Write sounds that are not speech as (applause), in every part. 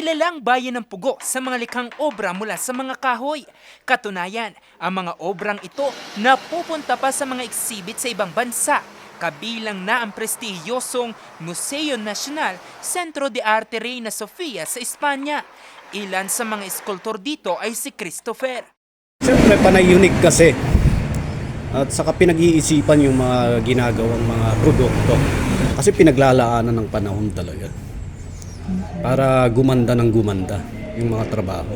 Kilalang bayan ng Pugo sa mga likhang obra mula sa mga kahoy. Katunayan, ang mga obrang ito napupunta pa sa mga exhibit sa ibang bansa. Kabilang na ang prestihiyosong Museo Nacional Centro de Arte Reina Sofia sa Espanya. Ilan sa mga eskultor dito ay si Christopher. Siyempre, panay unique kasi. At saka pinag-iisipan yung mga ginagawang mga produkto. Kasi pinaglalaanan ng panahon talaga. Para gumanda ng gumanda yung mga trabaho.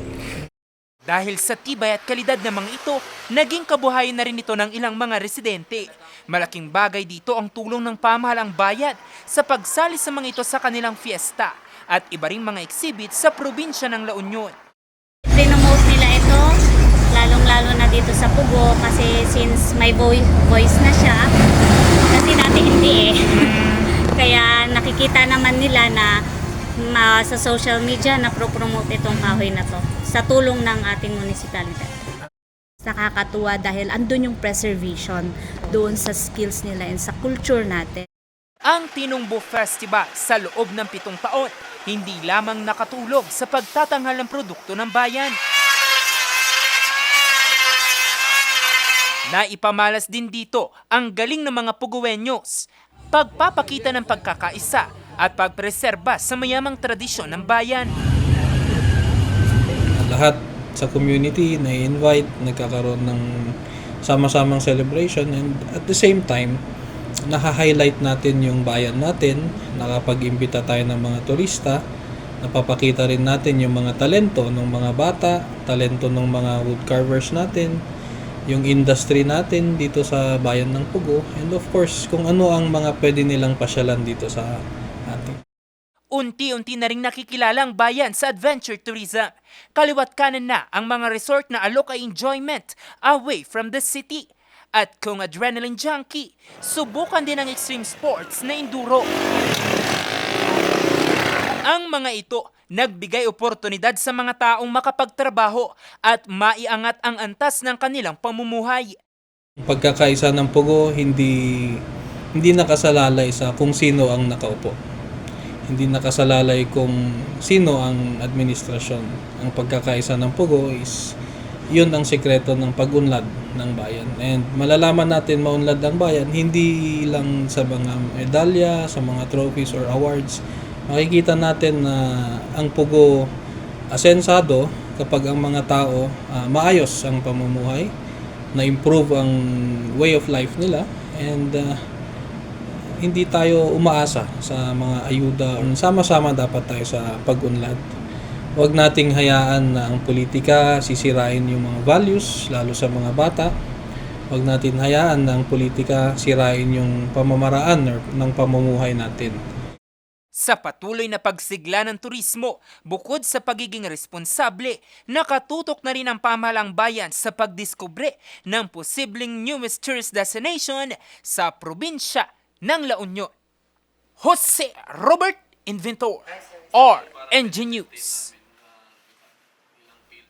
Dahil sa tibay at kalidad ng mga ito, naging kabuhayan na rin ito ng ilang mga residente. Malaking bagay dito ang tulong ng pamahalang bayad sa pagsali sa mga ito sa kanilang fiesta at iba ring mga exhibit sa probinsya ng La Union. Rinomose nila ito, lalong-lalo na dito sa Pugo kasi since may voice, voice na siya, kasi dati hindi eh. (laughs) Kaya nakikita naman nila na ma, sa social media na pro-promote itong kahoy na to sa tulong ng ating municipality. nakakatuwa dahil andun yung preservation doon sa skills nila and sa culture natin. Ang Tinumbo Festival sa loob ng pitong taon, hindi lamang nakatulog sa pagtatanghal ng produkto ng bayan. Naipamalas din dito ang galing ng mga Puguenyos, pagpapakita ng pagkakaisa at pagpreserba sa mayamang tradisyon ng bayan. lahat sa community na invite nagkakaroon ng sama-samang celebration and at the same time naha-highlight natin yung bayan natin nakapag-imbita tayo ng mga turista napapakita rin natin yung mga talento ng mga bata talento ng mga woodcarvers natin yung industry natin dito sa bayan ng Pugo and of course kung ano ang mga pwede nilang pasyalan dito sa Unti-unti na rin nakikilala ang bayan sa adventure tourism. Kaliwat kanan na ang mga resort na alok ay enjoyment away from the city. At kung adrenaline junkie, subukan din ang extreme sports na enduro. Ang mga ito nagbigay oportunidad sa mga taong makapagtrabaho at maiangat ang antas ng kanilang pamumuhay. Pagkakaisa ng Pugo hindi hindi nakasalalay sa kung sino ang nakaupo. Hindi nakasalalay kung sino ang administrasyon. Ang pagkakaisa ng Pugo is yun ang sikreto ng pagunlad ng bayan. And malalaman natin maunlad ang bayan hindi lang sa mga medalya, sa mga trophies or awards. Makikita natin na ang Pugo asensado kapag ang mga tao ah, maayos ang pamumuhay, na-improve ang way of life nila and ah, hindi tayo umaasa sa mga ayuda. Sama-sama dapat tayo sa pag-unlad. Huwag nating hayaan na ang politika sisirain yung mga values, lalo sa mga bata. Huwag natin hayaan na ang politika sirain yung pamamaraan or ng pamumuhay natin. Sa patuloy na pagsigla ng turismo, bukod sa pagiging responsable, nakatutok na rin ang pamahalang bayan sa pagdiskubre ng posibleng newest tourist destination sa probinsya ng La Union. Jose Robert Inventor, RNG News.